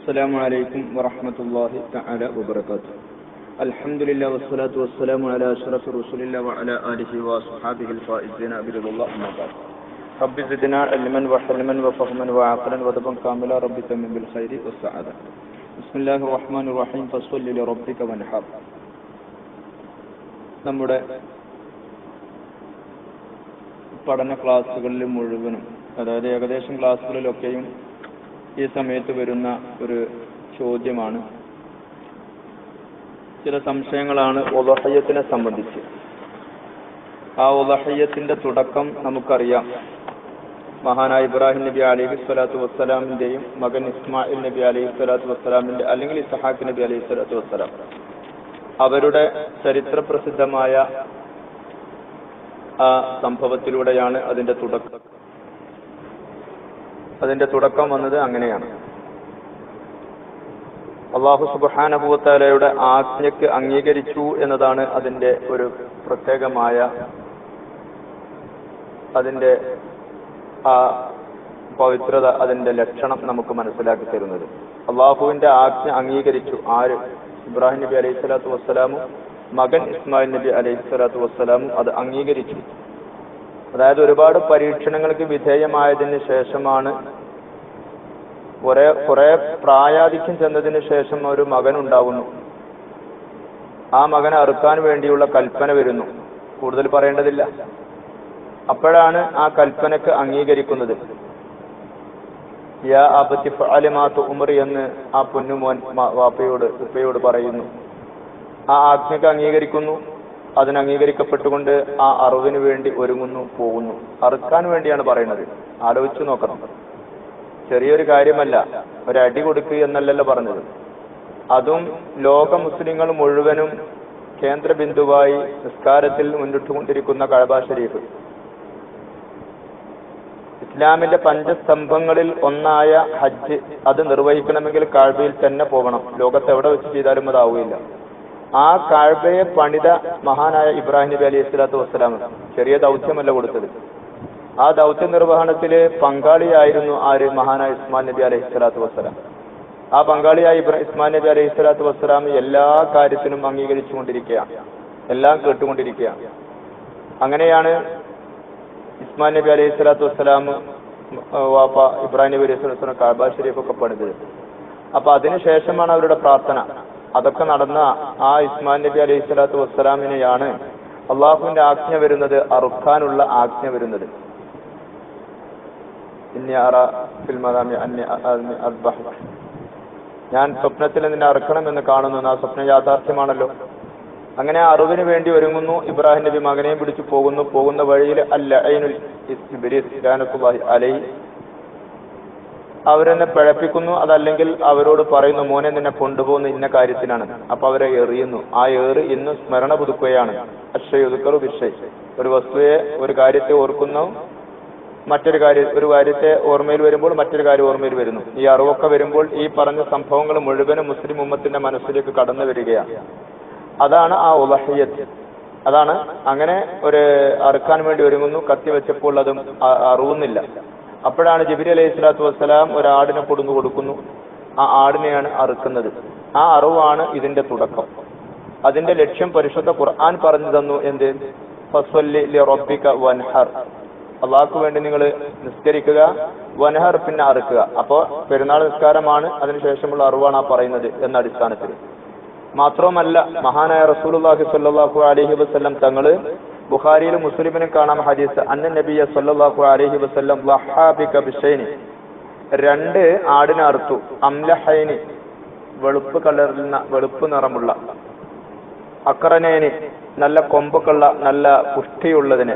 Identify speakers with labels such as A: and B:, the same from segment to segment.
A: السلام عليكم ورحمة الله تعالى وبركاته الحمد لله والصلاة والسلام على أشرف رسول الله وعلى آله وصحابه الفائزين برضا الله أما بعد رب زدنا علما وحلما وفهما وعقلا ودبا كاملا رب تمم بالخير والسعادة بسم الله الرحمن الرحيم فصل لربك وانحر നമ്മുടെ പഠന ക്ലാസ്സുകളിൽ മുഴുവനും അതായത് ഏകദേശം ക്ലാസ്സുകളിലൊക്കെയും ഈ സമയത്ത് വരുന്ന ഒരു ചോദ്യമാണ്. ചില സംശയങ്ങളാണ് ഒലഹയ്യത്തിനെ സംബന്ധിച്ച്. ആ ഒലഹയ്യത്തിന്റെ തുടക്കം നമുക്കറിയാം. മഹാനായ ഇബ്രാഹിം നബി അലൈഹി സ്വലാത്തു വസ്സലാമിന്റെയും മകൻ ഇസ്മായിൽ നബി അലൈഹി സ്വലാത്തു വസ്സലാമിന്റെ അല്ലെങ്കിൽ ഇസഹാഖ് നബി അലൈഹി സ്വലാത്തു വസ്സലാം. അവരുടെ ചരിത്ര പ്രസിദ്ധമായ ആ സംഭവത്തിലൂടെയാണ് അതിന്റെ തുടക്കം. അതിന്റെ തുടക്കം വന്നത് അങ്ങനെയാണ്. അള്ളാഹു സുബാനഭൂത്താലയുടെ ആജ്ഞയ്ക്ക് അംഗീകരിച്ചു എന്നതാണ് അതിന്റെ ഒരു പ്രത്യേകമായ അതിന്റെ ആ പവിത്രത അതിന്റെ ലക്ഷണം നമുക്ക് മനസ്സിലാക്കി തരുന്നത്. അള്ളാഹുവിന്റെ ആജ്ഞ അംഗീകരിച്ചു ആര്? ഇബ്രാഹിം നബി അലൈഹി സ്വലാത്തു വസ്സലാമും മകൻ ഇസ്മായിൽ നബി അലൈഹി സ്വലാത്തു വസ്സലാമും അത് അംഗീകരിച്ചു. അതായത് ഒരുപാട് പരീക്ഷണങ്ങൾക്ക് വിധേയമായതിന് ശേഷമാണ് കുറെ കുറെ പ്രായാധിക്യം ചെന്നതിന് ശേഷം ഒരു മകൻ ഉണ്ടാവുന്നു. ആ മകനെ അറുക്കാൻ വേണ്ടിയുള്ള കൽപ്പന വരുന്നു. കൂടുതൽ പറയേണ്ടതില്ല. അപ്പോഴാണ് ആ കൽപ്പനക്ക് അംഗീകരിക്കുന്നത്. യാ അബത്തി ഫഅലിമാത്ത് ഉമറി എന്ന് ആ പൊന്നുമോൻ വാപ്പയോട് ഉപ്പയോട് പറയുന്നു. ആ ആജ്ഞക്ക് അംഗീകരിക്കുന്നു. അതിന് അംഗീകരിക്കപ്പെട്ടുകൊണ്ട് ആ അറിവിന് വേണ്ടി ഒരുങ്ങുന്നു പോകുന്നു. അറുക്കാൻ വേണ്ടിയാണ് പറയുന്നത്. ആലോചിച്ചു നോക്കണം. ചെറിയൊരു കാര്യമല്ല ഒരടി കൊടുക്കുക എന്നല്ലല്ലോ പറഞ്ഞത്. അതും ലോക മുസ്ലിങ്ങൾ മുഴുവനും കേന്ദ്ര ബിന്ദുവായി നിസ്കാരത്തിൽ മുന്നിട്ടുകൊണ്ടിരിക്കുന്ന കഴബ ഷരീഫ്. ഇസ്ലാമിന്റെ പഞ്ചസ്തംഭങ്ങളിൽ ഒന്നായ ഹജ്ജ് അത് നിർവഹിക്കണമെങ്കിൽ കാഴ്ബയിൽ തന്നെ പോകണം. ലോകത്ത് എവിടെ വെച്ച് ചെയ്താലും അതാവുകയില്ല ആ കാഴ്ബയെ പണിത മഹാനായ ഇബ്രാഹിം നബി അലൈഹി സ്വലാത്തു വസ്സലാം ചെറിയ ദൗത്യമല്ല കൊടുത്തത്. ആ ദൗത്യ നിർവഹണത്തിൽ പങ്കാളിയായിരുന്നു ആര്? മഹാനായ ഇസ്മാൻ നബി അലൈഹി സ്വലാത്തു വസ്സലാം. ആ പങ്കാളിയായ ഇബ്രാ ഇസ്മാൻ നബി അലൈഹി സ്വലാത്തു വസ്സലാം എല്ലാ കാര്യത്തിനും അംഗീകരിച്ചു കൊണ്ടിരിക്കുകയാണ് എല്ലാം കേട്ടുകൊണ്ടിരിക്കുകയാണ് അങ്ങനെയാണ് ഇസ്മാൻ നബി അലൈഹി സ്വലാത്തു വസ്സലാം വാപ്പ ഇബ്രാഹിം നബി അലൈഹി സ്വലാത്തു വസ്സലാം കാബ ഷരീഫൊക്കെ പണിതത്. അപ്പൊ അതിനുശേഷമാണ് അവരുടെ പ്രാർത്ഥന. അതൊക്കെ നടന്ന ആ ഇസ്മാൻ നബി അലൈഹി സ്വലാത്തു വസ്സലാമിനെയാണ് അള്ളാഹുവിന്റെ ആജ്ഞ വരുന്നത് അറുക്കാനുള്ള ആജ്ഞ വരുന്നത്. ഞാൻ സ്വപ്നത്തിൽ നിന്നെ അറുക്കണം എന്ന് കാണുന്നു ആ സ്വപ്നം യാഥാർത്ഥ്യമാണല്ലോ. അങ്ങനെ അറിവിന് വേണ്ടി ഒരുങ്ങുന്നു. ഇബ്രാഹിം നബി മകനെയും പിടിച്ചു പോകുന്നു. പോകുന്ന വഴിയിൽ അല്ല അലൈ അവരെന്നെ പിഴപ്പിക്കുന്നു അതല്ലെങ്കിൽ അവരോട് പറയുന്നു മോനെ നിന്നെ കൊണ്ടുപോകുന്ന ഇന്ന കാര്യത്തിനാണ്. അപ്പൊ അവരെ എറിയുന്നു. ആ ഏറ് ഇന്ന് സ്മരണ പുതുക്കുകയാണ്. അക്ഷയുതുക്കറു വിഷയ് ഒരു വസ്തുവെ ഒരു കാര്യത്തെ ഓർക്കുന്നു മറ്റൊരു കാര്യം ഒരു കാര്യത്തെ ഓർമ്മയിൽ വരുമ്പോൾ മറ്റൊരു കാര്യം ഓർമ്മയിൽ വരുന്നു. ഈ അറിവൊക്കെ വരുമ്പോൾ ഈ പറഞ്ഞ സംഭവങ്ങൾ മുഴുവനും മുസ്ലിം ഉമ്മത്തിന്റെ മനസ്സിലേക്ക് കടന്നു വരികയാണ്. അതാണ് ആ ഉലഹയ്യത്ത് അതാണ് അങ്ങനെ ഒരു അറുക്കാൻ വേണ്ടി ഒരുങ്ങുന്നു കത്തി വെച്ചപ്പോൾ അതും അറിവുന്നില്ല. അപ്പോഴാണ് ജബിരി അലൈഹി സ്വലാത്തു വസ്സലാം ഒരാടിനെ കൊടുങ്ങു കൊടുക്കുന്നു. ആ ആടിനെയാണ് അറുക്കുന്നത്. ആ അറിവാണ് ഇതിന്റെ തുടക്കം. അതിന്റെ ലക്ഷ്യം പരിശുദ്ധ ഖുർആൻ പറഞ്ഞു തന്നു എന്ത്? വൻഹർ. അള്ളാഹ്ക്ക് വേണ്ടി നിങ്ങൾ നിസ്കരിക്കുക വനഹർ പിന്നെ അറുക്കുക. അപ്പോൾ പെരുന്നാൾ നിസ്കാരമാണ് അതിനുശേഷമുള്ള അറിവാണ് ആ പറയുന്നത് എന്ന അടിസ്ഥാനത്തിൽ. മാത്രവുമല്ല മഹാനായ റസൂലുള്ളാഹി സ്വല്ലല്ലാഹു അലൈഹി വസല്ലം തങ്ങൾ ബുഖാരിയിലും മുസ്ലിമിനും കാണാം ഹദീസ്. അന്ന നബിയ സല്ലല്ലാഹു അലഹി വസ്ലം വഹാബി കബിഷൈനി രണ്ട് ആടിനെ അംലഹൈനി വെളുപ്പ് കളറിൽ വെളുപ്പ് നിറമുള്ള. അക്രനേനി നല്ല കൊമ്പൊക്കെയുള്ള നല്ല പുഷ്ടിയുള്ളതിന്.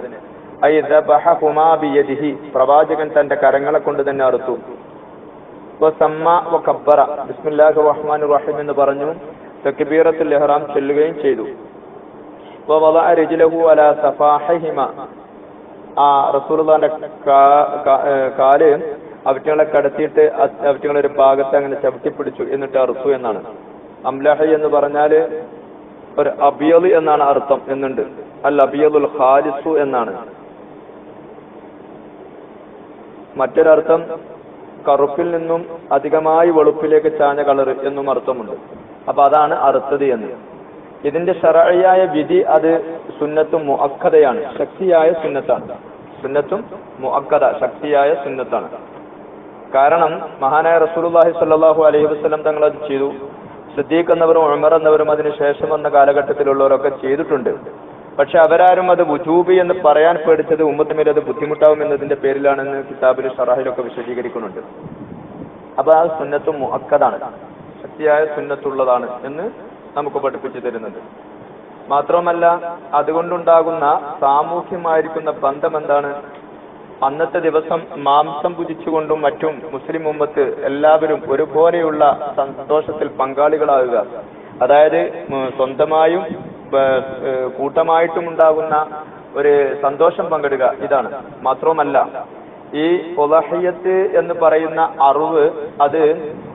A: പ്രവാചകൻ തന്റെ കരങ്ങളെ കൊണ്ട് തന്നെ അറുത്തു. എന്ന് പറഞ്ഞു തക്ബീറത്തുൽ ഇഹ്റാം ചെല്ലുകയും ചെയ്തു. ആ റസൂർദാന്റെ കാൽ അവറ്റങ്ങളെ കടത്തിയിട്ട് അവറ്റങ്ങളെ ഒരു ഭാഗത്ത് അങ്ങനെ ചവിട്ടിപ്പിടിച്ചു എന്നിട്ട് അറുത്തു എന്നാണ്. അംലഹ എന്ന് പറഞ്ഞാൽ ഒരു അബിയൽ എന്നാണ് അർത്ഥം എന്നുണ്ട്. അൽ അബിയലുൽ ഖാലിസു എന്നാണ്. മറ്റൊരർത്ഥം കറുപ്പിൽ നിന്നും അധികമായി വെളുപ്പിലേക്ക് ചാഞ്ഞ കളർ എന്നും അർത്ഥമുണ്ട്. അപ്പൊ അതാണ് അറുത്തത് എന്ന്. ഇതിന്റെ ഷറയായ വിധി അത് സുന്നത്തും മുഅക്കതയാണ് ശക്തിയായ സുന്നത്താണ്. സുന്നത്തും മുഅക്കത ശക്തിയായ സുന്നത്താണ്. കാരണം മഹാനായ റസൂലുള്ളാഹി സ്വല്ലല്ലാഹു അലൈഹി വസല്ലം തങ്ങൾ അത് ചെയ്തു. സിദ്ദീഖ് എന്നവരും ഉമർ എന്നവരും അതിന് ശേഷം വന്ന കാലഘട്ടത്തിലുള്ളവരൊക്കെ ചെയ്തിട്ടുണ്ട്. പക്ഷെ അവരാരും അത് വുജൂബി എന്ന് പറയാൻ പേടിച്ചത് ഉമ്മത്തുമേൽ അത് ബുദ്ധിമുട്ടാവും എന്നതിന്റെ പേരിലാണെന്ന് കിതാബിൽ ഷറാഹിലൊക്കെ വിശദീകരിക്കുന്നുണ്ട്. അപ്പൊ ആ സുന്നത്തും മുഅക്കതാണ് ശക്തിയായ സുന്നത്തുള്ളതാണ് എന്ന് നമുക്ക് പഠിപ്പിച്ചു തരുന്നത്. മാത്രമല്ല അതുകൊണ്ടുണ്ടാകുന്ന സാമൂഹ്യമായിരിക്കുന്ന ബന്ധം എന്താണ് അന്നത്തെ ദിവസം മാംസം പുജിച്ചുകൊണ്ടും മറ്റും മുസ്ലിം ഉമ്മത്ത് എല്ലാവരും ഒരുപോലെയുള്ള സന്തോഷത്തിൽ പങ്കാളികളാവുക. അതായത് സ്വന്തമായും കൂട്ടമായിട്ടും ഉണ്ടാകുന്ന ഒരു സന്തോഷം പങ്കിടുക ഇതാണ്. മാത്രവുമല്ല ഈ ഉലഹയ്യത്ത് എന്ന് പറയുന്ന അറിവ് അത്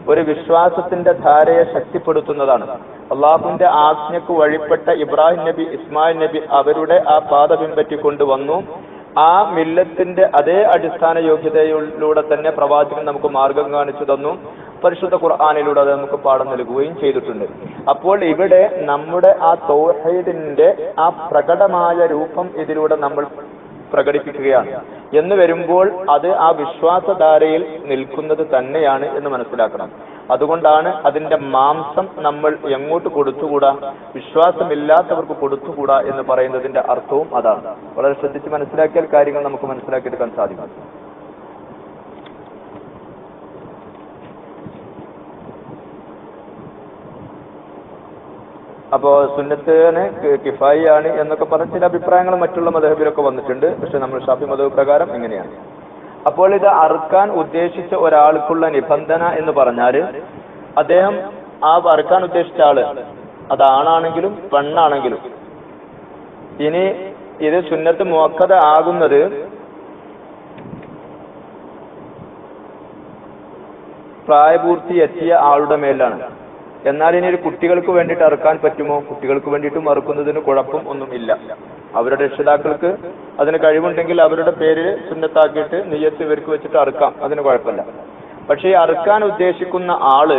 A: ഒരു വിശ്വാസത്തിന്റെ ധാരയെ ശക്തിപ്പെടുത്തുന്നതാണ്. അള്ളാഹുവിന്റെ ആജ്ഞക്ക് വഴിപ്പെട്ട ഇബ്രാഹിം നബി ഇസ്മായിൽ നബി അവരുടെ ആ പാത പിൻപറ്റിക്കൊണ്ട് വന്നു ആ മില്ലത്തിന്റെ അതേ അടിസ്ഥാന യോഗ്യതയിലൂടെ തന്നെ പ്രവാചകൻ നമുക്ക് മാർഗം കാണിച്ചു തന്നു. പരിശുദ്ധ ഖുർആാനിലൂടെ അത് നമുക്ക് പാഠം നൽകുകയും ചെയ്തിട്ടുണ്ട്. അപ്പോൾ ഇവിടെ നമ്മുടെ ആ തൗഹീദിന്റെ ആ പ്രകടമായ രൂപം ഇതിലൂടെ നമ്മൾ പ്രകടിപ്പിക്കുകയാണ്. എന്ന് വരുമ്പോൾ അത് ആ വിശ്വാസധാരയിൽ നിൽക്കുന്നത് തന്നെയാണ് എന്ന് മനസ്സിലാക്കണം. അതുകൊണ്ടാണ് അതിന്റെ മാംസം നമ്മൾ എങ്ങോട്ട് കൊടുത്തുകൂടാ? വിശ്വാസമില്ലാത്തവർക്ക് കൊടുത്തുകൂടാ എന്ന് പറയുന്നതിന്റെ അർത്ഥവും അതാണ്. വളരെ ശ്രദ്ധിച്ച് മനസ്സിലാക്കിയാൽ കാര്യങ്ങൾ നമുക്ക് മനസ്സിലാക്കിയെടുക്കാൻ സാധിക്കും. അപ്പോ സുന്നത്തേന് കിഫായി ആണ് എന്നൊക്കെ പറഞ്ഞ ചില അഭിപ്രായങ്ങൾ മറ്റുള്ള മതഹബിലൊക്കെ വന്നിട്ടുണ്ട്. പക്ഷെ നമ്മൾ ഷാഫി മതവ് പ്രകാരം ഇങ്ങനെയാണ്. അപ്പോൾ ഇത് അറുക്കാൻ ഉദ്ദേശിച്ച ഒരാൾക്കുള്ള നിബന്ധന എന്ന് പറഞ്ഞാൽ അദ്ദേഹം ആ അറുക്കാൻ ഉദ്ദേശിച്ച ആൾ. അത് ആണാണെങ്കിലും പെണ്ണാണെങ്കിലും. ഇനി ഇത് സുന്നത്ത് മുഖത ആകുന്നത് പ്രായപൂർത്തി എത്തിയ ആളുടെ മേലാണ്. എന്നാൽ ഇനി ഒരു കുട്ടികൾക്ക് വേണ്ടിയിട്ട് അറുക്കാൻ പറ്റുമോ? കുട്ടികൾക്ക് വേണ്ടിയിട്ടും അറുക്കുന്നതിന് കുഴപ്പം ഒന്നും ഇല്ല അവരുടെ രക്ഷിതാക്കൾക്ക് അതിന് കഴിവുണ്ടെങ്കിൽ അവരുടെ പേര് സുന്നത്താക്കിയിട്ട് നെയ്യത്ത് ഇവർക്ക് വെച്ചിട്ട് അറുക്കാം. അതിന് കുഴപ്പമില്ല. പക്ഷേ അറുക്കാൻ ഉദ്ദേശിക്കുന്ന ആൾ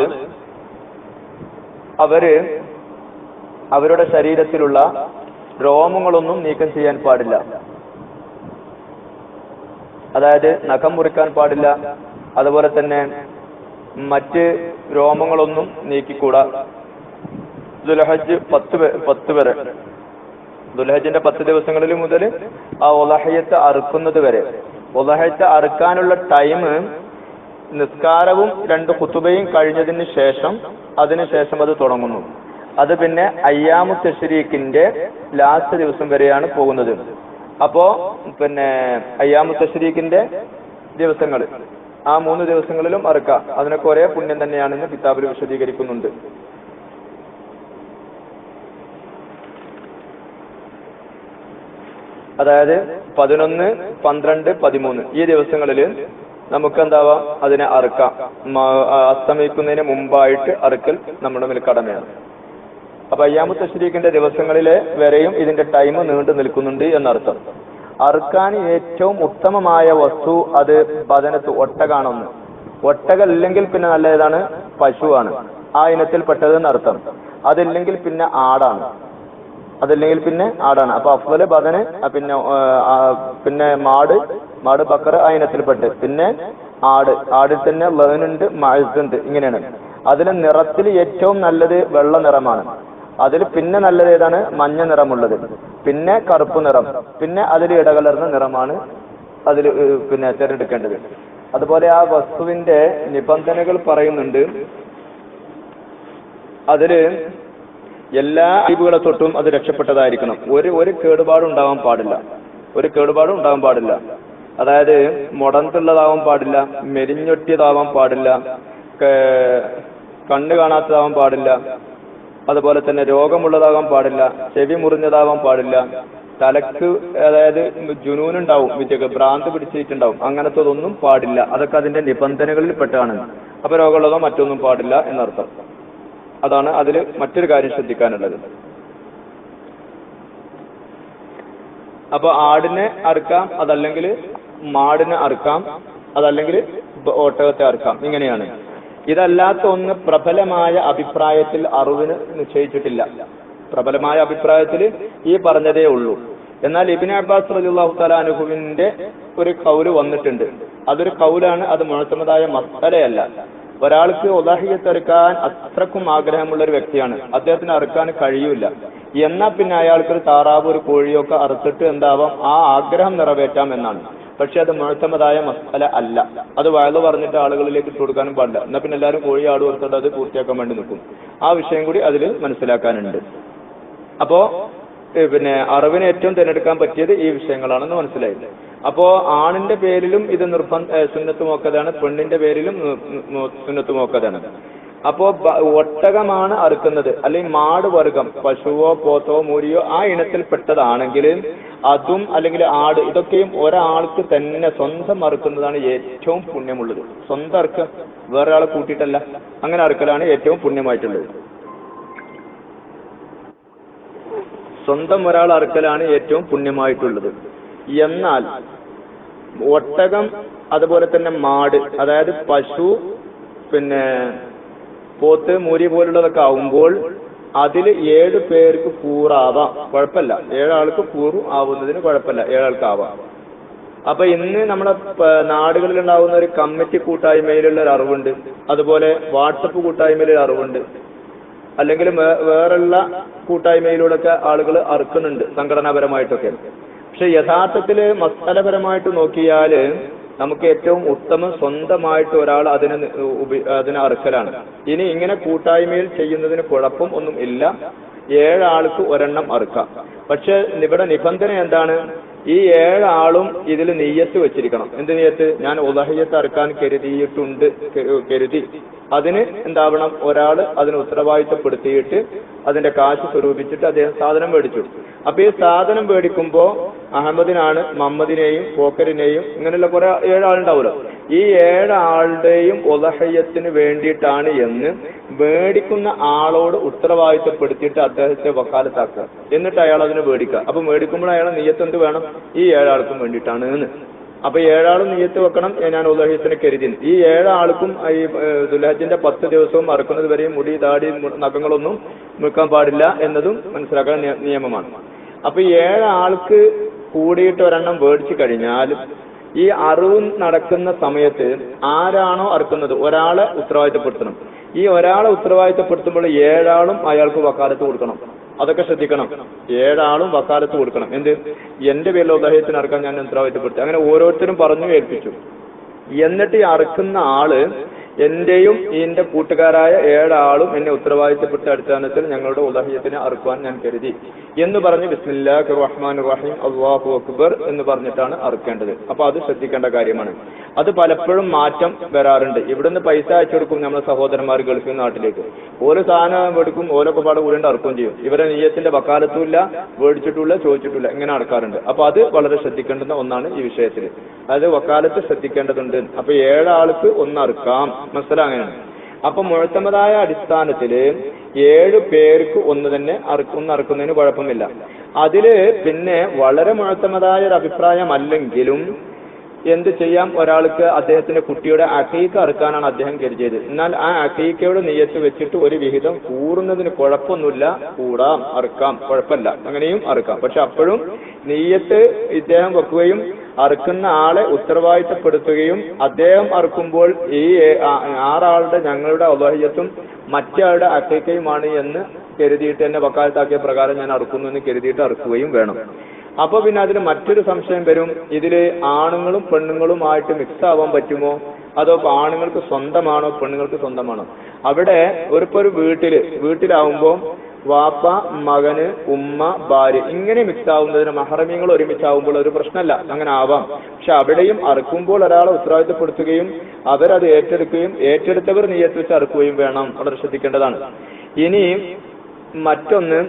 A: അവർ അവരുടെ ശരീരത്തിലുള്ള രോമങ്ങളൊന്നും നീക്കം ചെയ്യാൻ പാടില്ല. അതായത് നഖം മുറിക്കാൻ പാടില്ല. അതുപോലെ തന്നെ മറ്റ് രോമങ്ങളൊന്നും നീക്കിക്കൂടാ. ദുലഹജ് പത്ത് പത്ത് വരെ. ദുലഹജിന്റെ പത്ത് ദിവസങ്ങളിൽ മുതൽ ആ ഒലഹയത്ത് അറുക്കുന്നത് വരെ. ഒലഹയത്ത് അറുക്കാനുള്ള ടൈം നിസ്കാരവും രണ്ട് കുത്തുബയും കഴിഞ്ഞതിന് ശേഷം അതിനുശേഷം അത് തുടങ്ങുന്നു. അത് പിന്നെ അയ്യാമു തഷരീഖിന്റെ ലാസ്റ്റ് ദിവസം വരെയാണ് പോകുന്നത്. അപ്പോ പിന്നെ അയ്യാമു തഷരീഖിന്റെ ദിവസങ്ങൾ. ആ മൂന്ന് ദിവസങ്ങളിലും അറുക്കാം. അതിനൊക്കെ ഒരേ പുണ്യം തന്നെയാണെന്ന് കിതാബിൽ വിശദീകരിക്കുന്നുണ്ട്. അതായത് പതിനൊന്ന് പന്ത്രണ്ട് പതിമൂന്ന്. ഈ ദിവസങ്ങളിൽ നമുക്ക് എന്താവാം അതിനെ അറുക്കാം. അസ്തമിക്കുന്നതിന് മുമ്പായിട്ട് അറുക്കൽ നമ്മുടെ മേൽ കടമയാണ്. അപ്പൊ അയ്യാമു തശ്രീഖിന്റെ ദിവസങ്ങളിലെ വരെയും ഇതിന്റെ ടൈം നീണ്ടു നിൽക്കുന്നുണ്ട് എന്നർത്ഥം. അറുക്കാൻ ഏറ്റവും ഉത്തമമായ വസ്തു അത് ബദനത്ത് ഒട്ടകാണൊന്ന്. ഒട്ടകല്ലെങ്കിൽ പിന്നെ നല്ല ഏതാണ് പശുവാണ്. ആ ഇനത്തിൽ പെട്ടതെന്ന് അർത്ഥം അതില്ലെങ്കിൽ പിന്നെ ആടാണ്. അതല്ലെങ്കിൽ പിന്നെ ആടാണ്. അപ്പൊ അഫ്വൽ ബദന് പിന്നെ പിന്നെ മാട് മാട് ബക്കർ ആ ഇനത്തിൽപ്പെട്ട് പിന്നെ ആട്. ആടിൽ തന്നെ ലേനുണ്ട് മഴസുണ്ട് ഇങ്ങനെയാണ്. അതിന് നിറത്തിൽ ഏറ്റവും നല്ലത് വെള്ള നിറമാണ്. അതിൽ പിന്നെ നല്ലത് ഏതാണ്? മഞ്ഞ നിറമുള്ളത്. പിന്നെ കറുപ്പ് നിറം. പിന്നെ അതിൽ ഇടകലർന്ന നിറമാണ് അതിൽ പിന്നെ തിരഞ്ഞെടുക്കേണ്ടത്. അതുപോലെ ആ വസ്തുവിന്റെ നിബന്ധനകൾ പറയുന്നുണ്ട്. അതിൽ എല്ലാ അയവുകളെ തൊട്ടും അത് രക്ഷപ്പെട്ടതായിരിക്കണം. ഒരു ഒരു കേടുപാടും ഉണ്ടാവാൻ പാടില്ല. ഒരു കേടുപാടും ഉണ്ടാവാൻ പാടില്ല. അതായത് മുടന്തുള്ളതാവാൻ പാടില്ല മെലിഞ്ഞൊട്ടിയതാവാൻ പാടില്ല കണ്ണ് കാണാത്തതാവാൻ പാടില്ല അതുപോലെ തന്നെ രോഗമുള്ളതാകാൻ പാടില്ല ചെവി മുറിഞ്ഞതാവാൻ പാടില്ല തലക്ക് അതായത് ജുനൂനുണ്ടാവും വിജയ ഭ്രാന്ത് പിടിച്ചിട്ടുണ്ടാവും അങ്ങനത്തെ ഒന്നും പാടില്ല. അതൊക്കെ അതിന്റെ നിബന്ധനകളിൽ പെട്ടാണ്. അപ്പൊ രോഗമുള്ളതോ മറ്റൊന്നും പാടില്ല എന്നർത്ഥം. അതാണ് അതിൽ മറ്റൊരു കാര്യം ശ്രദ്ധിക്കാനുള്ളത്. അപ്പൊ ആടിനെ അറുക്കാം അതല്ലെങ്കിൽ മാടിനെ അറുക്കാം അതല്ലെങ്കിൽ ഓട്ടകത്തെ അറുക്കാം. ഇങ്ങനെയാണ്. ഇതല്ലാത്ത ഒന്ന് പ്രബലമായ അഭിപ്രായത്തിൽ അറിവിന് നിശ്ചയിച്ചിട്ടില്ല. പ്രബലമായ അഭിപ്രായത്തിൽ ഈ പറഞ്ഞതേ ഉള്ളൂ. എന്നാൽ ഇബിൻ അബ്ബാസ് റലിള്ളാഹു തല ഒരു കൗൽ വന്നിട്ടുണ്ട്. അതൊരു കൗലാണ് അത് മുഴത്തമതായ മസ്തലയല്ല ഒരാൾക്ക് ഉദാഹിയത്തെറുക്കാൻ അത്രക്കും ആഗ്രഹമുള്ള ഒരു വ്യക്തിയാണ്. അദ്ദേഹത്തിന് അറുക്കാൻ കഴിയൂല എന്നാ പിന്നെ അയാൾക്ക് ഒരു താറാവ് ഒരു കോഴിയൊക്കെ അറുത്തിട്ട് എന്താവാം? ആ ആഗ്രഹം നിറവേറ്റാം എന്നാണ്. പക്ഷെ അത് മുഴത്തമതായ മസാല അല്ല. അത് വയൽ പറഞ്ഞിട്ട് ആളുകളിലേക്ക് ഇട്ട് കൊടുക്കാനും പാടില്ല. എന്നാ പിന്നെ എല്ലാവരും കോഴി ആട് കൊടുത്തിട്ട് അത് പൂർത്തിയാക്കാൻ വേണ്ടി നിൽക്കും. ആ വിഷയം കൂടി അതിൽ മനസ്സിലാക്കാനുണ്ട്. അപ്പോ പിന്നെ അറിവിന് ഏറ്റവും തിരഞ്ഞെടുക്കാൻ പറ്റിയത് ഈ വിഷയങ്ങളാണെന്ന് മനസ്സിലായി അപ്പോ ആണിന്റെ പേരിലും ഇത് നിർബന്ധ സുന്നത്ത് മോക്കതാണ് പെണ്ണിന്റെ പേരിലും സുന്നത്ത് മോക്കതാണ് അപ്പോ ഒട്ടകമാണ് അറുക്കുന്നത്. അല്ലെങ്കിൽ മാട് വർഗം പശുവോ പോത്തോ മൂരിയോ ആ ഇനത്തിൽപ്പെട്ടതാണെങ്കിൽ അതും അല്ലെങ്കിൽ ആട് ഇതൊക്കെയും ഒരാൾക്ക് തന്നെ സ്വന്തം അറുക്കുന്നതാണ് ഏറ്റവും പുണ്യമുള്ളത്. സ്വന്തം അറുക്ക വേറെ ആളെ കൂട്ടിയിട്ടല്ല. അങ്ങനെ അറുക്കലാണ് ഏറ്റവും പുണ്യമായിട്ടുള്ളത്. സ്വന്തം ഒരാൾ അറുക്കലാണ് ഏറ്റവും പുണ്യമായിട്ടുള്ളത്. എന്നാൽ ഒട്ടകം അതുപോലെ തന്നെ മാട് അതായത് പശു പിന്നെ പോത്ത് മൂരി പോലുള്ളതൊക്കെ ആവുമ്പോൾ അതിൽ ഏഴ് പേർക്ക് കൂറാവാം. കുഴപ്പമില്ല. ഏഴാൾക്ക് കൂറും ആവുന്നതിന് കുഴപ്പമില്ല. ഏഴാൾക്ക് ആവാം അപ്പൊ ഇന്ന് നമ്മുടെ നാടുകളിൽ ഉണ്ടാവുന്ന ഒരു കമ്മിറ്റി കൂട്ടായ്മയിലുള്ള ഒരു അറിവുണ്ട്. അതുപോലെ വാട്സപ്പ് കൂട്ടായ്മയിൽ അറിവുണ്ട്. അല്ലെങ്കിൽ വേറെയുള്ള കൂട്ടായ്മയിലൂടെയൊക്കെ ആളുകൾ അറുക്കുന്നുണ്ട് സംഘടനാപരമായിട്ടൊക്കെ. പക്ഷെ യഥാർത്ഥത്തിൽ മസാലപരമായിട്ട് നോക്കിയാൽ നമുക്ക് ഏറ്റവും ഉത്തമ സ്വന്തമായിട്ട് ഒരാൾ അതിനെ അതിന് അറുക്കലാണ് ഇനി ഇങ്ങനെ കൂട്ടായ്മയിൽ ചെയ്യുന്നതിന് കുഴപ്പം ഒന്നും ഇല്ല. ഏഴാൾക്ക് ഒരെണ്ണം അറുക്കാം പക്ഷെ ഇവിടെ നിബന്ധന എന്താണ്? ഈ ഏഴാളും ഇതിൽ നെയ്യത്ത് വെച്ചിരിക്കണം. എന്ത് നെയ്യത്ത്? ഞാൻ ഉദഹയ്യത്ത് അറുക്കാൻ കരുതിയിട്ടുണ്ട് കരു- കരുതി. അതിന് എന്താവണം? ഒരാൾ അതിന് ഉത്തരവാദിത്തപ്പെടുത്തിയിട്ട് അതിന്റെ കാശ് സ്വരൂപിച്ചിട്ട് അദ്ദേഹം സാധനം മേടിച്ചു. അപ്പൊ ഈ സാധനം മേടിക്കുമ്പോ അഹമ്മദിനാണ് മമ്മദിനെയും പോക്കറിനെയും ഇങ്ങനെയുള്ള കുറെ ഏഴാളുണ്ടാവുമല്ലോ ഈ ഏഴാളുടെയും ഉദഹയ്യത്തിന് വേണ്ടിയിട്ടാണ് എന്ന് മേടിക്കുന്ന ആളോട് ഉത്തരവാദിത്തപ്പെടുത്തിയിട്ട് അദ്ദേഹത്തെ വക്കാലത്താക്കുക. എന്നിട്ട് അയാൾ അതിനെ മേടിക്കുക. അപ്പൊ മേടിക്കുമ്പോൾ അയാളെ നീയത്ത് എന്ത് വേണം? ഈ ഏഴാൾക്കും വേണ്ടിയിട്ടാണ് എന്ന്. അപ്പൊ ഏഴാളും നീയത്ത് വെക്കണം ഞാൻ ഉദാഹരണത്തിന് കരുതി ഈ ഏഴാൾക്കും ഈ ഏഹ്, ദുൽഹജ്ജിന്റെ പത്ത് ദിവസവും മറക്കുന്നത് വരെയും മുടി താടി നഖങ്ങളൊന്നും നിൽക്കാൻ പാടില്ല എന്നതും മനസ്സിലാക്കാൻ നിയമമാണ്. അപ്പൊ ഏഴാൾക്ക് കൂടിയിട്ട് ഒരെണ്ണം മേടിച്ചു കഴിഞ്ഞാൽ ഈ അറിവ് നടക്കുന്ന സമയത്ത് ആരാണോ അറുക്കുന്നത് ഒരാളെ ഉത്തരവാദിത്തപ്പെടുത്തണം. ഈ ഒരാളെ ഉത്തരവാദിത്തപ്പെടുത്തുമ്പോൾ ഏഴാളും അയാൾക്ക് വക്കാലത്ത് കൊടുക്കണം. അതൊക്കെ ശ്രദ്ധിക്കണം. ഏഴാളും വക്കാലത്ത് കൊടുക്കണം. എന്ത്? എന്റെ പേരിൽ ഉദാഹരണത്തിന് അറക്കാൻ ഞാൻ ഉത്തരവാദിത്തപ്പെടുത്തി. അങ്ങനെ ഓരോരുത്തരും പറഞ്ഞു ഏൽപ്പിച്ചു. എന്നിട്ട് ഈ അറുക്കുന്ന ആൾ എന്റെയും എന്റെ കൂട്ടുകാരായ ഏഴാളും എന്നെ ഉത്തരവാദിത്തപ്പെട്ട അടിസ്ഥാനത്തിൽ ഞങ്ങളുടെ ഉദാഹരണത്തിന് അറുക്കുവാൻ ഞാൻ കരുതി. എന്ന് പറഞ്ഞ് ബിസ്മില്ലാഹ് റഹ്മാൻ റഹീം അള്ളാഹു അക്ബർ എന്ന് പറഞ്ഞിട്ടാണ് അറുക്കേണ്ടത്. അപ്പൊ അത് ശ്രദ്ധിക്കേണ്ട കാര്യമാണ്. അത് പലപ്പോഴും മാറ്റം വരാറുണ്ട്. ഇവിടുന്ന് പൈസ അയച്ചു കൊടുക്കും നമ്മുടെ സഹോദരന്മാർ ഗൾഫിൽ നാട്ടിലേക്ക്. ഓരോ സാധനം എടുക്കും ഓരോക്കെ പാടെ കൂടെ അറുക്കുകയും ചെയ്യും. ഇവരെ നീയത്തിന്റെ വക്കാലത്തുമില്ല മേടിച്ചിട്ടില്ല ചോദിച്ചിട്ടില്ല ഇങ്ങനെ നടക്കാറുണ്ട്. അപ്പൊ അത് വളരെ ശ്രദ്ധിക്കേണ്ടുന്ന ഒന്നാണ് ഈ വിഷയത്തിൽ അതായത് വക്കാലത്ത് ശ്രദ്ധിക്കേണ്ടതുണ്ട്. അപ്പൊ ഏഴാൾക്ക് ഒന്ന് അറുക്കാം. മനസ്സിലാ അങ്ങനെയാണ് അപ്പൊ മുഴത്തമതായ അടിസ്ഥാനത്തിൽ ഏഴ് പേർക്ക് ഒന്ന് തന്നെ ഒന്ന് അറുക്കുന്നതിന് കുഴപ്പമില്ല. അതിൽ പിന്നെ വളരെ മുഴത്തമതായ ഒരു അഭിപ്രായം അല്ലെങ്കിലും എന്ത് ചെയ്യാം? ഒരാൾക്ക് അദ്ദേഹത്തിന്റെ കുട്ടിയുടെ അക്കീക്ക അറുക്കാനാണ് അദ്ദേഹം കരുതിയത്. എന്നാൽ ആ അക്കീക്കയുടെ നെയ്യത്ത് വെച്ചിട്ട് ഒരു വിഹിതം കൂറുന്നതിന് കുഴപ്പമൊന്നുമില്ല. കൂടാം അറുക്കാം. കുഴപ്പമില്ല. അങ്ങനെയും അറുക്കാം. പക്ഷെ അപ്പോഴും നെയ്യത്ത് ഇദ്ദേഹം വെക്കുകയും അറുക്കുന്ന ആളെ ഉത്തരവാദിത്തപ്പെടുത്തുകയും അദ്ദേഹം അറുക്കുമ്പോൾ ഈ ആറാളുടെ ഞങ്ങളുടെ അലോഹ്യത്തും മറ്റയാളുടെ അക്കൈക്കയുമാണ് എന്ന് കരുതിയിട്ട് എന്നെ വക്കാലത്താക്കിയ പ്രകാരം ഞാൻ അറുക്കുന്നു എന്ന് കരുതിയിട്ട് അറുക്കുകയും വേണം. അപ്പൊ പിന്നെ അതിന് മറ്റൊരു സംശയം വരും. ഇതിൽ ആണുങ്ങളും പെണ്ണുങ്ങളുമായിട്ട് മിക്സ് ആവാൻ പറ്റുമോ? അതോ ആണുങ്ങൾക്ക് സ്വന്തമാണോ പെണ്ണുങ്ങൾക്ക് സ്വന്തമാണോ? അവിടെ ഒരിപ്പോ ഒരു വീട്ടിൽ വീട്ടിലാവുമ്പോ വാപ്പ മകന് ഉമ്മ ഭാര്യ ഇങ്ങനെ മിക്സ് ആവുന്നതിന് മഹറമീങ്ങൾ ഒരുമിച്ചാവുമ്പോൾ ഒരു പ്രശ്നമല്ല. അങ്ങനെ ആവാം. പക്ഷെ അവിടെയും അറുക്കുമ്പോൾ ഒരാളെ ഉത്തരവാദിത്തപ്പെടുത്തുകയും അവരത് ഏറ്റെടുക്കുകയും ഏറ്റെടുത്തവർ നീയത്ത് വെച്ച് അറുക്കുകയും വേണം. വളരെ ശ്രദ്ധിക്കേണ്ടതാണ്. ഇനി മറ്റൊന്ന്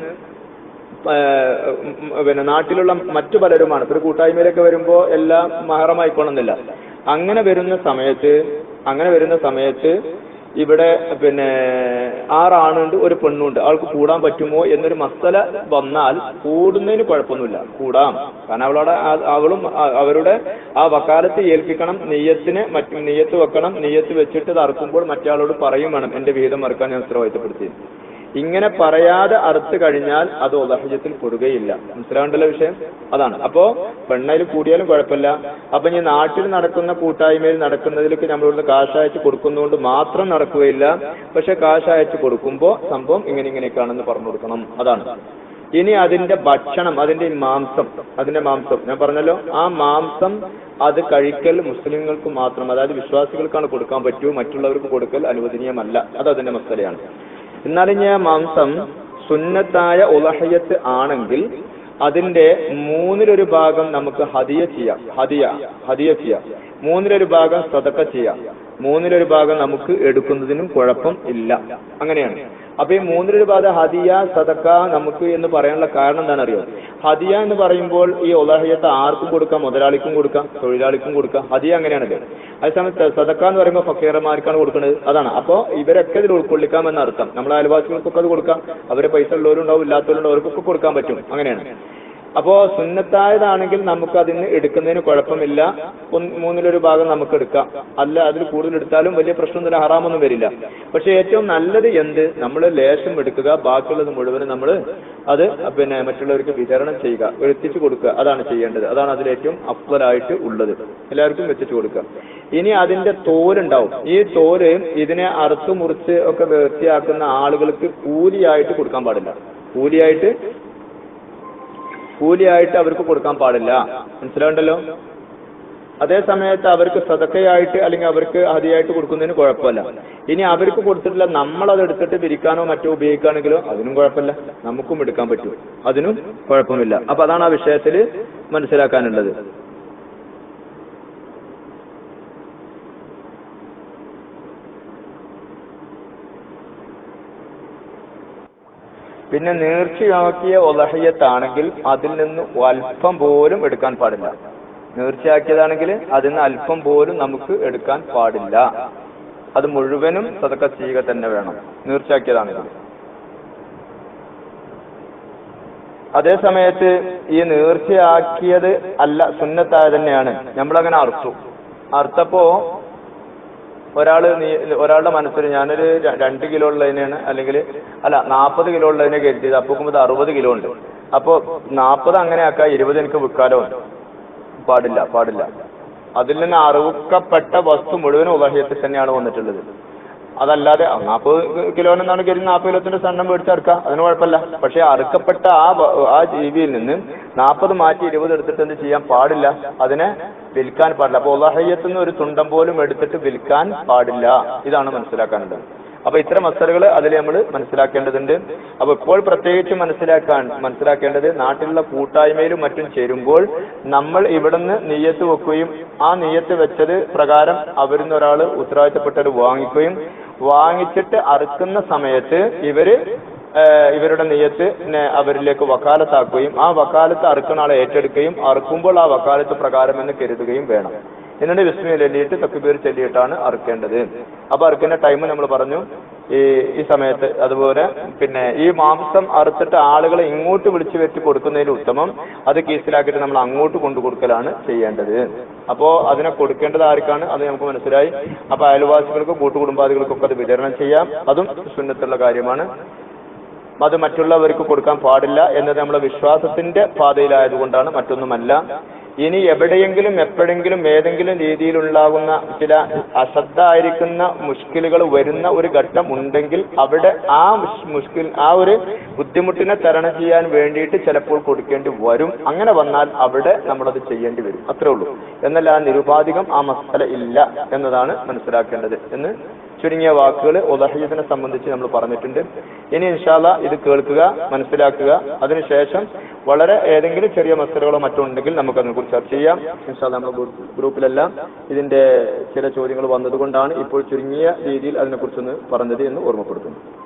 A: പിന്നെ നാട്ടിലുള്ള മറ്റു പലരുമാണ്. ഒരു കൂട്ടായ്മയിലൊക്കെ വരുമ്പോൾ എല്ലാം മഹറമായിക്കോണമെന്നില്ല അങ്ങനെ വരുന്ന സമയത്ത് അങ്ങനെ വരുന്ന സമയത്ത് ഇവിടെ പിന്നെ ആറാണുണ്ട് ഒരു പെണ്ണുണ്ട്. അവൾക്ക് കൂടാൻ പറ്റുമോ എന്നൊരു മസല വന്നാൽ കൂടുന്നതിന് കുഴപ്പമൊന്നുമില്ല. കൂടാം. കാരണം അവളോടെ അവളും അവരുടെ ആ വക്കാലത്ത് ഏൽപ്പിക്കണം നെയ്യത്തിന് മറ്റു നെയ്യത്ത് വെക്കണം നെയ്യത്ത് വെച്ചിട്ട് ഇത് അറുക്കുമ്പോൾ മറ്റേ പറയും വേണം എന്റെ വിഹിതം മറക്കാൻ ഞാൻ ഉത്തരവാദിത്തപ്പെടുത്തി ഇങ്ങനെ പറയാതെ അറുത്ത് കഴിഞ്ഞാൽ അത് ഉദഹജത്തിൽ പെടുകയില്ല. മനസ്സിലാവേണ്ടല്ലോ വിഷയം? അതാണ്. അപ്പോ പെണ്ണയിൽ കൂടിയാലും കുഴപ്പമില്ല. അപ്പൊ ഇനി നാട്ടിൽ നടക്കുന്ന കൂട്ടായ്മയിൽ നടക്കുന്നതിലേക്ക് നമ്മളിവിടുന്ന് കാശ് അയച്ച് കൊടുക്കുന്നതുകൊണ്ട് മാത്രം നടക്കുകയില്ല. പക്ഷെ കാശ് അയച്ച് കൊടുക്കുമ്പോൾ സംഭവം ഇങ്ങനെ ഇങ്ങനെയൊക്കെയാണെന്ന് പറഞ്ഞു കൊടുക്കണം. അതാണ്. ഇനി അതിന്റെ ഭക്ഷണം അതിന്റെ മാംസം അതിന്റെ മാംസം. ഞാൻ പറഞ്ഞല്ലോ ആ മാംസം അത് കഴിക്കൽ മുസ്ലിങ്ങൾക്ക് മാത്രം അതായത് വിശ്വാസികൾക്കാണ് കൊടുക്കാൻ പറ്റൂ മറ്റുള്ളവർക്ക് കൊടുക്കൽ അനുവദനീയമല്ല. അത് അതിന്റെ മസലയാണ്. എന്നാൽ ഇനി മാംസം സുന്നത്തായ ഉലഹയത്ത് ആണെങ്കിൽ അതിന്റെ മൂന്നിലൊരു ഭാഗം നമുക്ക് ഹതിയ ചെയ്യാം. ഹതിയ ഹതിയ ചെയ്യാം. മൂന്നിലൊരു ഭാഗം സതക്ക ചെയ്യാം. മൂന്നിലൊരു ഭാഗം നമുക്ക് എടുക്കുന്നതിനും കുഴപ്പം ഇല്ല. അങ്ങനെയാണ്. അപ്പൊ ഈ മൂന്ന് ഭാഗം ഹദിയ സതക്ക നമുക്ക് എന്ന് പറയാനുള്ള കാരണം എന്താണെന്നറിയോ? ഹദിയ എന്ന് പറയുമ്പോൾ ഈ ഒലഹയത്ത് ആർക്കും കൊടുക്കാം മുതലാളിക്കും കൊടുക്കാം തൊഴിലാളിക്കും കൊടുക്കാം. ഹദിയ അങ്ങനെയാണല്ലോ? അതേസമയത്ത് സതക്ക എന്ന് പറയുമ്പോൾ ഫക്കീറന്മാർക്കാണ് കൊടുക്കുന്നത്. അതാണ്. അപ്പോൾ ഇവരൊക്കെ ഇതിൽ ഉൾക്കൊള്ളിക്കാം എന്നർത്ഥം. നമ്മളെ അയൽവാസികൾക്കൊക്കെ അത് കൊടുക്കാം. അവരെ പൈസ ഉള്ളവരുണ്ടാവും ഇല്ലാത്തവരുണ്ടാവും അവർക്കൊക്കെ കൊടുക്കാൻ പറ്റും. അങ്ങനെയാണ്. അപ്പോ സുന്നത്തായതാണെങ്കിൽ നമുക്ക് അതിന് എടുക്കുന്നതിന് കുഴപ്പമില്ല. മൂന്നിലൊരു ഭാഗം നമുക്ക് എടുക്കാം അല്ല അതിൽ കൂടുതൽ എടുത്താലും വലിയ പ്രശ്നമൊന്നുമില്ല ഹറാമൊന്നും വരില്ല. പക്ഷെ ഏറ്റവും നല്ലത് എന്ത്? നമ്മൾ ലേശം എടുക്കുക ബാക്കിയുള്ളത് മുഴുവനും നമ്മൾ അത് പിന്നെ മറ്റുള്ളവർക്ക് വിതരണം ചെയ്യുക എത്തിച്ചു കൊടുക്കുക. അതാണ് ചെയ്യേണ്ടത്. അതാണ് അതിൽ ഏറ്റവും ഉള്ളത്. എല്ലാവർക്കും എത്തിച്ചു കൊടുക്കുക. ഇനി അതിന്റെ തോലുണ്ടാവും. ഈ തോൽ ഇതിനെ അറുത്തു മുറിച്ച് ഒക്കെ വൃത്തിയാക്കുന്ന ആളുകൾക്ക് കൂലിയായിട്ട് കൊടുക്കാൻ പാടില്ല. കൂലിയായിട്ട് കൂലിയായിട്ട് അവർക്ക് കൊടുക്കാൻ പാടില്ല. മനസ്സിലാവുണ്ടല്ലോ അതേ സമയത്ത് അവർക്ക് സതക്കയായിട്ട് അല്ലെങ്കിൽ അവർക്ക് ഹതിയായിട്ട് കൊടുക്കുന്നതിന് കുഴപ്പമില്ല. ഇനി അവർക്ക് കൊടുത്തിട്ടില്ല നമ്മൾ അത് എടുത്തിട്ട് വിരിക്കാനോ മറ്റോ ഉപയോഗിക്കുകയാണെങ്കിലോ അതിനും കുഴപ്പമില്ല. നമുക്കും എടുക്കാൻ പറ്റും. അതിനും കുഴപ്പമില്ല. അപ്പൊ അതാണ് ആ വിഷയത്തിൽ മനസ്സിലാക്കാനുള്ളത്. പിന്നെ നേർച്ചയാക്കിയ ഒലഹയ്യത്താണെങ്കിൽ അതിൽ നിന്ന് അല്പം പോലും എടുക്കാൻ പാടില്ല. നേർച്ചയാക്കിയതാണെങ്കിൽ അതിൽ നിന്ന് അല്പം പോലും നമുക്ക് എടുക്കാൻ പാടില്ല. അത് മുഴുവനും സതക്ക ചെയ്യുക തന്നെ വേണം. നേർച്ചയാക്കിയതാണെങ്കിൽ അതേ സമയത്ത് ഈ നേർച്ചയാക്കിയത് അല്ല സുന്നത്തായ തന്നെയാണ്. നമ്മളങ്ങനെ അറുത്തു. അറുത്തപ്പോ ഒരാൾ നീ ഒരാളുടെ മനസ്സിൽ ഞാനൊരു രണ്ട് കിലോ ഉള്ളതിനാണ് അല്ലെങ്കിൽ അല്ല നാൽപ്പത് കിലോ ഉള്ളതിനെ കരുതിയത്. അപ്പൊ നോക്കുമ്പോൾ ഇത് അറുപത് കിലോ ഉണ്ട്. അപ്പോൾ നാൽപ്പത് അങ്ങനെ ആക്കാ ഇരുപത് എനിക്ക് വിൽക്കാലോ? പാടില്ല പാടില്ല. അതിൽ നിന്ന് അറുക്കപ്പെട്ട വസ്തു മുഴുവൻ ഉപഹയത്തിൽ തന്നെയാണ് വന്നിട്ടുള്ളത്. അതല്ലാതെ നാൽപ്പത് കിലോനെന്നാണ് കരുതി നാൽപ്പത് കിലോത്തിന്റെ സണ്ണം മേടിച്ചെടുക്കാം അതിന് കുഴപ്പമില്ല. പക്ഷെ അറുക്കപ്പെട്ട ആ ആ ജീവിയിൽ നിന്ന് നാൽപ്പത് മാറ്റി ഇരുപത് എടുത്തിട്ട് എന്ത് ചെയ്യാൻ പാടില്ല? അതിനെ വിൽക്കാൻ പാടില്ല. അപ്പൊ ഉലഹയ്യത്തിൽ നിന്ന് ഒരു തുണ്ടം പോലും എടുത്തിട്ട് വിൽക്കാൻ പാടില്ല. ഇതാണ് മനസ്സിലാക്കാനുള്ളത്. അപ്പൊ ഇത്തരം മസലുകൾ അതിൽ നമ്മൾ മനസ്സിലാക്കേണ്ടതുണ്ട്. അപ്പൊ ഇപ്പോൾ പ്രത്യേകിച്ച് മനസ്സിലാക്കാൻ മനസ്സിലാക്കേണ്ടത് നാട്ടിലുള്ള കൂട്ടായ്മയിലും മറ്റും ചേരുമ്പോൾ നമ്മൾ ഇവിടുന്ന് നെയ്യത്ത് വെക്കുകയും ആ നെയ്യത്ത് വെച്ചത് പ്രകാരം അവരിൽ നിന്ന് ഒരാൾ ഉത്തരവാദിത്തപ്പെട്ടത് വാങ്ങിക്കുകയും വാങ്ങിച്ചിട്ട് അറുക്കുന്ന സമയത്ത് ഇവർ ഇവരുടെ നെയ്യത്ത് അവരിലേക്ക് വക്കാലത്താക്കുകയും ആ വക്കാലത്ത് അറുക്കുന്ന ആളെ ഏറ്റെടുക്കുകയും അറുക്കുമ്പോൾ ആ വക്കാലത്ത് പ്രകാരം എന്ന് കരുതുകയും വേണം. എന്നിട്ട് വിസ്മയ ചൊല്ലിയിട്ട് തക്കുബീർ ചൊല്ലിയിട്ടാണ് അറുക്കേണ്ടത്. അപ്പൊ അറുക്കുന്ന ടൈം നമ്മൾ പറഞ്ഞു ഈ ഈ സമയത്ത് അതുപോലെ പിന്നെ ഈ മാംസം അറുത്തിട്ട് ആളുകളെ ഇങ്ങോട്ട് വിളിച്ചു വരുത്തി കൊടുക്കുന്നതിൽ ഉത്തമം അത് കേസിലാക്കിയിട്ട് നമ്മൾ അങ്ങോട്ട് കൊണ്ടു കൊടുക്കലാണ് ചെയ്യേണ്ടത്. അപ്പോ അതിനെ കൊടുക്കേണ്ടത് ആർക്കാണ്? അത് നമുക്ക് മനസ്സിലായി. അപ്പൊ അയൽവാസികൾക്കും കൂട്ടുകുടുംബാദികൾക്കൊക്കെ അത് വിതരണം ചെയ്യാം. അതും സുന്നത്തുള്ള കാര്യമാണ്. അത് മറ്റുള്ളവർക്ക് കൊടുക്കാൻ പാടില്ല എന്നത് നമ്മുടെ വിശ്വാസത്തിന്റെ പാതയിലായതുകൊണ്ടാണ് മറ്റൊന്നുമല്ല. ഇനി എവിടെയെങ്കിലും എപ്പോഴെങ്കിലും ഏതെങ്കിലും രീതിയിലുണ്ടാകുന്ന ചില അശ്രദ്ധായിരിക്കുന്ന മുഷ്കിലുകൾ വരുന്ന ഒരു ഘട്ടം ഉണ്ടെങ്കിൽ അവിടെ ആ മുഷ്- മുഷ്കിൽ ആ ഒരു ബുദ്ധിമുട്ടിനെ തരണം ചെയ്യാൻ വേണ്ടിയിട്ട് ചിലപ്പോൾ കൊടുക്കേണ്ടി വരും. അങ്ങനെ വന്നാൽ അവിടെ നമ്മളത് ചെയ്യേണ്ടി വരും. അത്രേ ഉള്ളൂ. എന്നല്ല നിരുപാധികം ആ മസല ഇല്ല എന്നതാണ് മനസ്സിലാക്കേണ്ടത്. എന്ന് ചുരുങ്ങിയ വാക്കുകൾ ഉദഹീദിനെ സംബന്ധിച്ച് നമ്മൾ പറഞ്ഞിട്ടുണ്ട്. ഇനി ഇൻഷാല്ല ഇത് കേൾക്കുക മനസ്സിലാക്കുക. അതിനുശേഷം വളരെ ഏതെങ്കിലും ചെറിയ മസലകളോ മറ്റോ ഉണ്ടെങ്കിൽ നമുക്ക് അതിനെക്കുറിച്ച് ചർച്ച ചെയ്യാം. ഇൻഷാല്ല നമ്മുടെ ഗ്രൂ- ഗ്രൂപ്പിലെല്ലാം ഇതിന്റെ ചില ചോദ്യങ്ങൾ വന്നതുകൊണ്ടാണ് ഇപ്പോൾ ചുരുങ്ങിയ രീതിയിൽ അതിനെക്കുറിച്ചൊന്ന് പറഞ്ഞത് എന്ന് ഓർമ്മപ്പെടുത്തുന്നു.